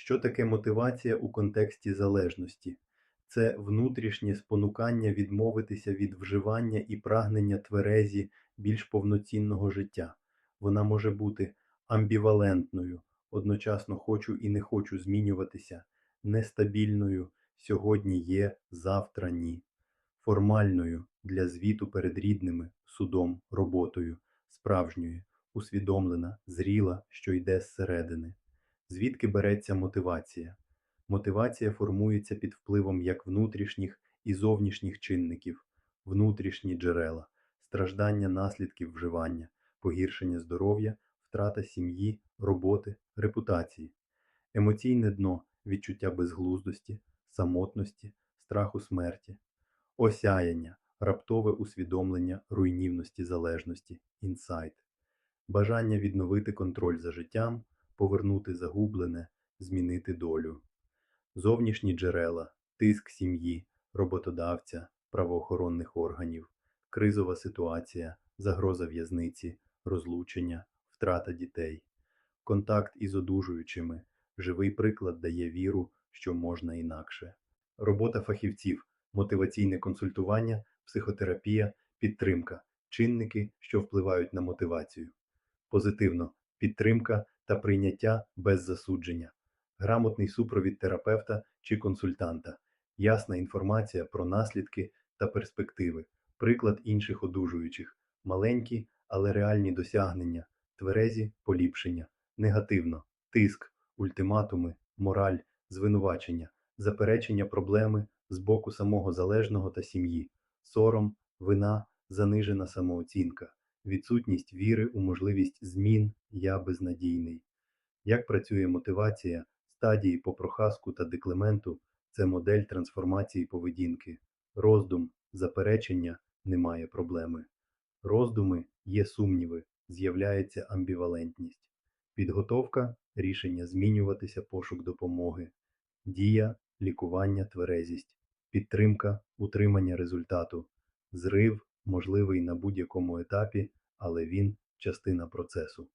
Що таке мотивація у контексті залежності? Це внутрішнє спонукання відмовитися від вживання і прагнення тверезі більш повноцінного життя. Вона може бути амбівалентною, одночасно хочу і не хочу змінюватися, нестабільною, сьогодні є, завтра ні, формальною для звіту перед рідними, судом, роботою, справжньою, усвідомлена, зріла, що йде зсередини. Звідки береться мотивація? Мотивація формується під впливом як внутрішніх і зовнішніх чинників, внутрішні джерела, страждання наслідків вживання, погіршення здоров'я, втрата сім'ї, роботи, репутації, емоційне дно, відчуття безглуздості, самотності, страху смерті, осяяння, раптове усвідомлення руйнівності залежності, інсайт, бажання відновити контроль за життям, повернути загублене, змінити долю. Зовнішні джерела, тиск сім'ї, роботодавця, правоохоронних органів, кризова ситуація, загроза в'язниці, розлучення, втрата дітей, контакт із одужуючими, живий приклад дає віру, що можна інакше. Робота фахівців, мотиваційне консультування, психотерапія, підтримка, чинники, що впливають на мотивацію. Позитивно підтримка та прийняття без засудження. Грамотний супровід терапевта чи консультанта, ясна інформація про наслідки та перспективи, приклад інших одужуючих, маленькі, але реальні досягнення, тверезі поліпшення, негативно, тиск, ультиматуми, мораль, звинувачення, заперечення проблеми з боку самого залежного та сім'ї, сором, вина, занижена самооцінка, відсутність віри у можливість змін я безнадійний. Як працює мотивація стадії попрохаску та деклементу це модель трансформації поведінки. Роздум, заперечення немає проблеми. Роздуми є сумніви, з'являється амбівалентність. Підготовка рішення змінюватися, пошук допомоги. Дія лікування, тверезість. Підтримка утримання результату. Зрив можливий на будь-якому етапі, але він частина процесу.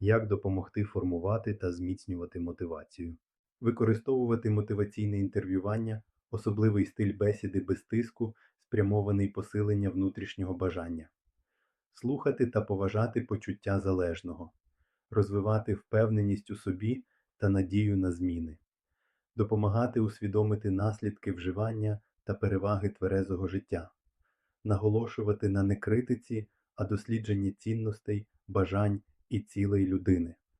Як допомогти формувати та зміцнювати мотивацію, використовувати мотиваційне інтерв'ювання, особливий стиль бесіди без тиску, спрямований посилення внутрішнього бажання, слухати та поважати почуття залежного, розвивати впевненість у собі та надію на зміни, допомагати усвідомити наслідки вживання та переваги тверезого життя, наголошувати на не критиці, а дослідженні цінностей, бажань і цілей людини.